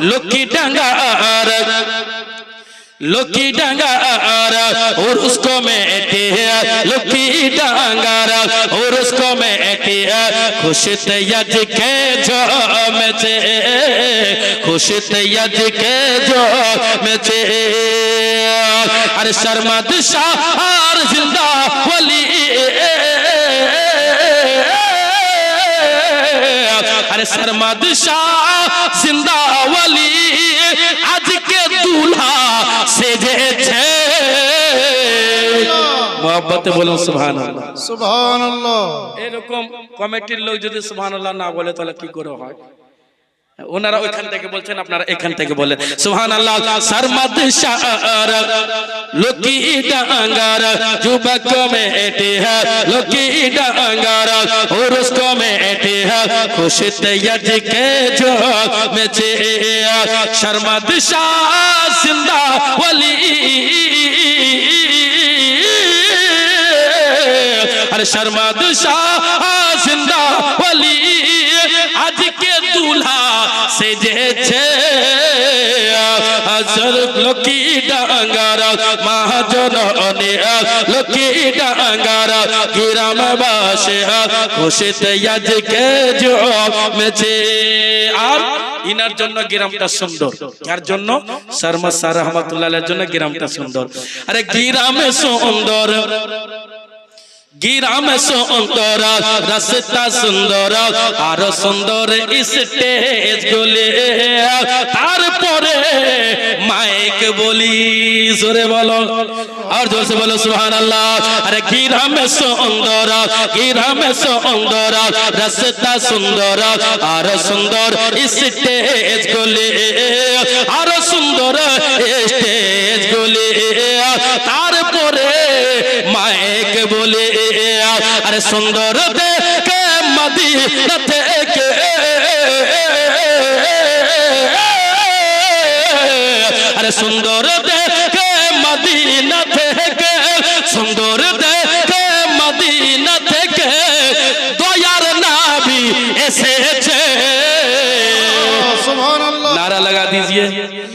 لکی ڈنگا ڈنگار لکی ڈنگا ڈنگار اور اس کو میں ایٹی ہے۔ لکی ڈنگا ڈنگار اور اس کو میں ایٹی ہے۔ خوش تیج کے جو میں مجھے خوش تیج کے جو میں مجھے ہر شرمد شاہ اور زندہ ولی۔ আরে শর্মাদ জিন্দাওয়ালি আজকে দুলহা সেজেছে। মহাব্বতে বলুন এরকম কমিটির লোক যদি সুবহান না বলে তাহলে কি করে হয়? ওনারা ওইখান থেকে বলছেন আপনারা এখান থেকে বলেন সুহান আল্লাহ সরমদ শার লুকি ডাঙ্গার যুবক মে এটি হ্যাঁ লুকি হ্যাঁ, জিন্দা ওলি আর শর্মাদ শাহ জিন্দা সেজেছে আজর লকি ডাঙ্গার মহাজননে লকি ডাঙ্গার গ্রাম বাসে খুশিতে আজকে জমেছে আর ইনার জন্য গ্রামটা সুন্দর। কার জন্য? শর্মা স্যার রহমতুল্লাহ জন্য গ্রামটা সুন্দর। আরে গ্রামে সুন্দর। গিরাম সুন্দর রাস্তা সুন্দর, আর সুন্দর স্টেজ গুলি। তারপরে মাইক বলি, জোরে বলো। আর জোরে বলো সুহান আল্লাহ আরে গিরাম সুন্দর গিরাম সুন্দর রাস্তা সুন্দর, আর সুন্দর স্টেজ গুলি। আর সুন্দর স্টেজ গুলি। মাইক বলে আরে সুন্দর দেখে মদিনা থেকে আরে সুন্দর দেখে মদিনা থেকে সুন্দর দেখে মদিনা থেকে দয়ার নাবি এসেছে নারা লাগা দিজিয়ে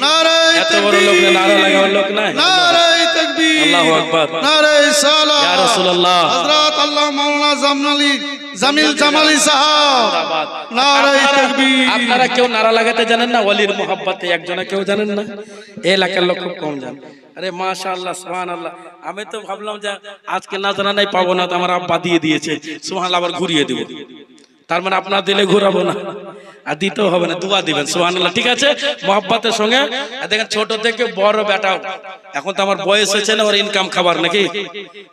নারে এত বড় লোক নারা লাগাবার লোক নাই আল্লাহু আকবার। নারে সালাত ইয়া রাসূলুল্লাহ। হযরত আল্লাহ মাওলানা জামনালি জামিল জামালি সাহেব। নারে তাকবীর। আপনারা কেউ নারা লাগাতে জানেন না? মোহাব্বতে একজনে কেউ জানেন না? এই এলাকার লোক খুব কম জানে। আরে মাশাআল্লাহ সুবহানাল্লাহ। আমি তো ভাবলাম যে আজকে না জানা নাই পাবো না তো আমার আব্বা দিয়ে দিয়েছে। সুবহানাল্লাহ আবার ঘুরিয়ে দেব। তার মানে আপনার দিলে ঘুরাবো না। আর দিতেও হবে না, দোয়া দিবেন, সুবহানাল্লাহ, ঠিক আছে? মোহাব্বতের সঙ্গে। দেখেন ছোট থেকে বড় বেটা এখন তো আমার বয়স হয়েছে না, ওর ইনকাম খাবার নাকি?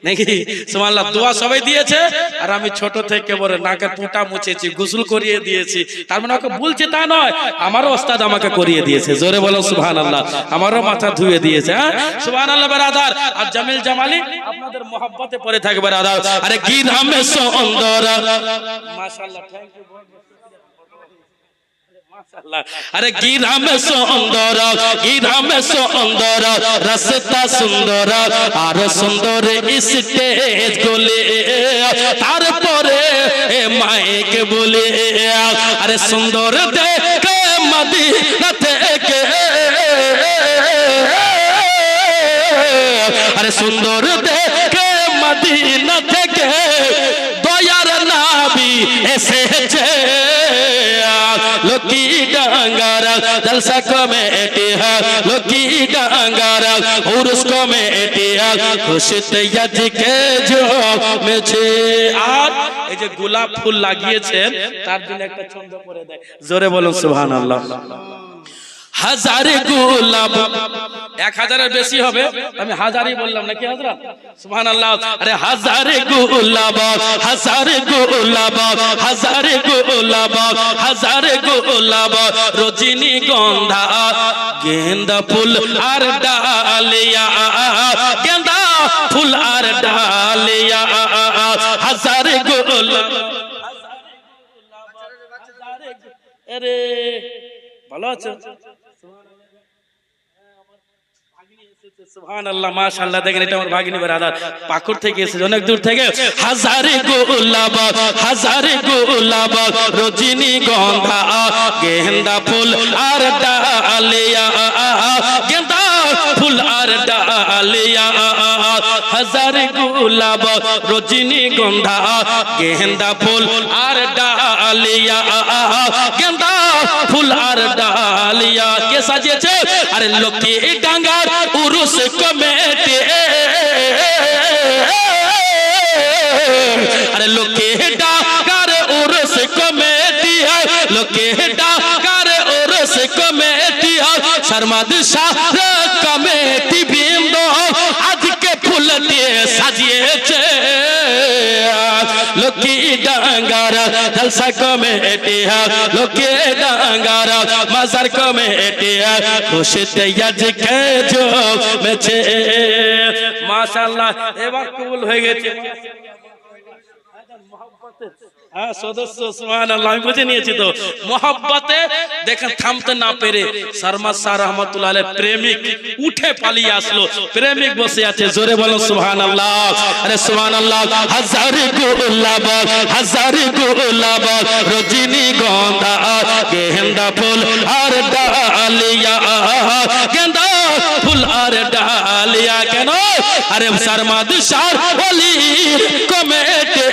নাকি? সুবহানাল্লাহ, দোয়া সবাই দিয়েছে। আর আমি ছোট থেকে বড়, নাকে পুটা মুছেছি, গোসল করিয়ে দিয়েছি। তার মানে ওকে বলছে তা নয়, আমারও ওস্তাদ আমাকে করিয়ে দিয়েছে। জোরে বলো, সুবহানাল্লাহ, আমারও মাথা ধুয়ে দিয়েছে হ্যাঁ? সুহান আল্লাহ বেরাদার। আর জামিল জামালি, আপনাদের মোহাব্বতে পরে থাকবে, বেরাদার। আরে গিরামে সুন্দর। মাশাআল্লাহ থ্যাংক ইউ আরে গিরামে সুন্দর গিরামে সুন্দর রাস্তা সুন্দর আর সুন্দর স্টেজ গুলি। তারপরে মাইক বলে। আরে সুন্দর দেখে মদিনা থেকে আরে সুন্দর দেখে মদিনা থেকে দয়ার নাবি এসেছে। লক্কি ডাঙ্গার জলসা কমেটি হা লক্কি ডাঙ্গার উরুস কমেটি হা খুশিতে আজকে জমেছে আর এই যে গোলাপ ফুল লাগিয়েছেন তার জন্য একটা ছন্দ করে দেয়। জোরে বলুন, সুবহানাল্লাহ। হাজার গোলাপ এক হাজারের বেশি হবে। আমি হাজারই বললাম নাকি হাজরা সুহান আল্লাহ আরে হাজারে গোলাপ হাজারে গোলাপ হাজারে গোলাপ হাজারে গোলাপ, রজনী গন্ধা, গেন্দা ফুল আর ডালিয়া, গেন্দা ফুল আর ডালিয়া, হাজারে গোলাপ আরে, ভালো আছো? এসেছে অনেক দূর থেকে। হাজারে হাজারে গন্ধা গেন্দা ফুল গেন্দা ফুল আর ডালিয়া হাজারে গোলাপ রজনী গন্ধা গেন্দা ফুল আর ডালিয়া গেন্দা ফুল আর ডালিয়া কে সাজিয়েছে আরে লোকে ডাঙ্গার উরুস কমেটে আরে লোকে ডাঙ্গার উরুস কমেটি লোকে ডাঙ্গার উরুস কমেটি শর্মাদ শাহ জলসা কমেটি লোকে ডাঙ্গারা মাজার কমেটি খুশিতে আজকে মেছে মাশাআল্লাহ এবার কবুল হয়ে গেছে। হ্যাঁ সদস্য, সুবহানাল্লাহ, আমি বুঝে নিয়েছি তো। মোহাব্বতে, দেখেন, থামতে না পেরে শর্মা শাহ রহমতুল্লাহ আলাইহ প্রেমিক উঠে পালিয়ে আসলো। প্রেমিক বসে আছে, জোরে বলো, সুবহানাল্লাহ। আরে, সুবহানাল্লাহ, হাজার গোলাপ হাজার গোলাপ, রজনী গন্ধা গেন্দা ফুল আর ডালিয়া। গেন্দা ফুল আর ডালিয়া কেন? আরে শর্মাদ শাহ বলি কমেটে।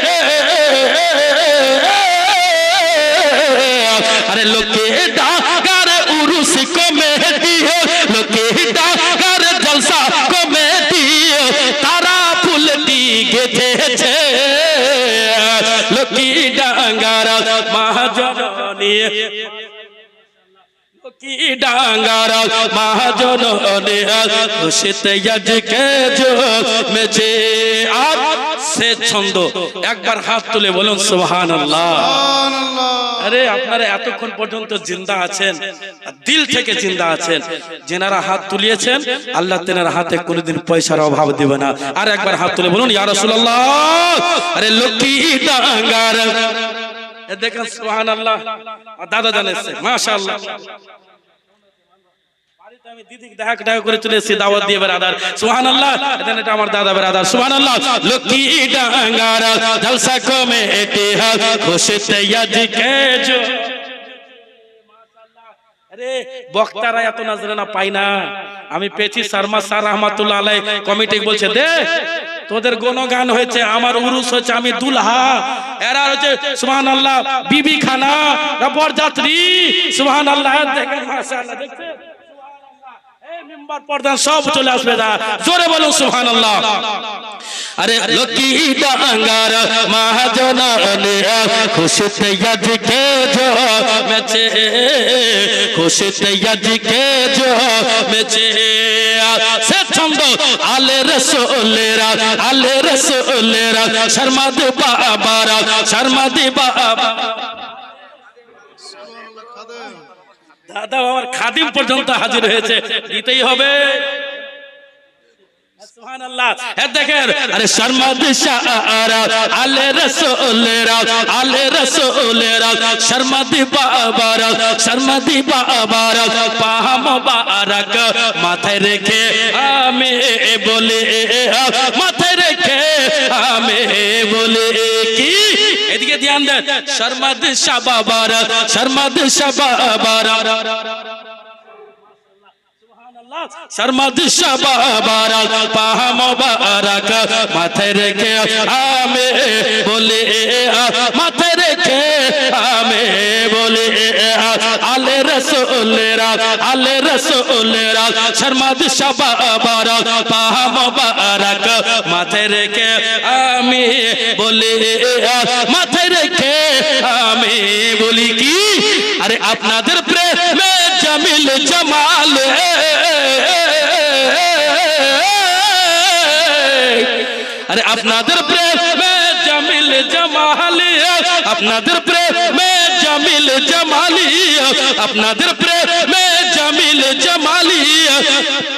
আরে লোকে ডাকার উরুস কমেটি লোকে ডাকার জলসা কমেটি তারা ফুলটি গেথেছে লোকি ডাঙ্গার মহাজনী ডাঙ্গার মহাজন খুশিতে আজকে জমেছে আর সে ছন্দ। একবার হাত তুলে বলুন সুবহানাল্লাহ। সুবহানাল্লাহ। আরে আপনারা এতক্ষণ পর্যন্ত জিন্দা আছেন দিল থেকে জিন্দা আছেন। যেনারা হাত তুলিয়েছেন আল্লাহ তেনার হাতে কোনোদিন পয়সার অভাব দিবে না। আর একবার হাত তুলে বলুন ইয়া রাসূলুল্লাহ আরে লক্ষ্মী ডাঙ্গার। এ দেখেন সুবহানাল্লাহ। আর দাদা জানেছে মাশাআল্লাহ। আমি বক্তারা এত পাই না আমি শর্মা স্যার রহমাতুল্লাহ আলাই কমিটি বলছে, দে, তোদের গণগান হয়েছে, আমার উরুস হচ্ছে আমি দুলহা। এরা হচ্ছে সুবহান আল্লাহ বিবি খানা, বরযাত্রী। সুবহান আল্লাহ দেখেন রসোলেরা শর্মাদ বাবারা শর্মাদ বাবা দাদা আমার খাদিম পর্যন্ত হাজির হয়েছে। দিতেই হবে। সুবহানাল্লাহ। দেখেন আরে শর্মাদ শাহরা আলে রসুলেরা আলে রসুলেরা শর্মাদি বাবারা শর্মাদি বাবারা পাহাম বারাক মাথায় রেখে আমি বলে মাথায় রেখে আমি বলে। ধ্যান দেন শর্মাদ শাহ বাবারা শর্মাদ শাহ বাবারা শর্মাদ শাবাবার পাহা মোবারক মাথায় রেখে আমি বলে মাথায় রেখে আমি বলে আলে রসুলেরা আলে রসুলেরা শর্মাদ শাবাবার পাহা মোবারক মাথায় রেখে আমি বলে মাথায় রেখে আমি বলি কি আরে আপনাদের প্রেমে জামিল জামাল আপনাদের প্রেমে জামিল জামালি আপনাদের প্রেমে জামিল জামালি আপনাদের প্রেমে জামিল জামালি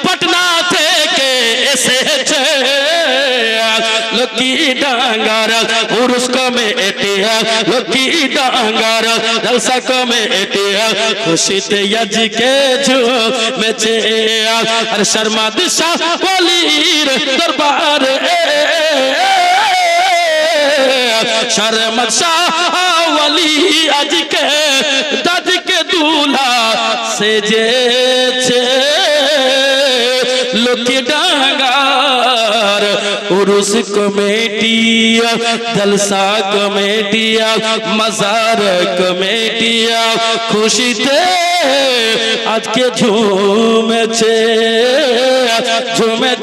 পটনা থেকে এসেছে। লোক লক্ষ্মী ডাঙ্গার উরুস কমে এটি, লক্ষ্মী ডাঙ্গার জলসা কমে এটি, খুশিতে আজকে ঝুমেছে। আর শর্মা দিশা বলির দরবার শর্মা শাহওয়ালি আজকে দাদিকে দুলা সেজেছে। লোকে ডাঙ্গার উরুস কমেটিয়া জলসা কমেটিয়া, মজার কমেটিয়া খুশিতে আজকে ঝুমেছে ঝুমেছে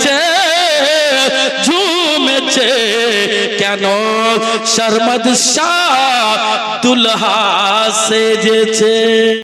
কেন? শর্মদ শাহ দুলহা সেজেছে।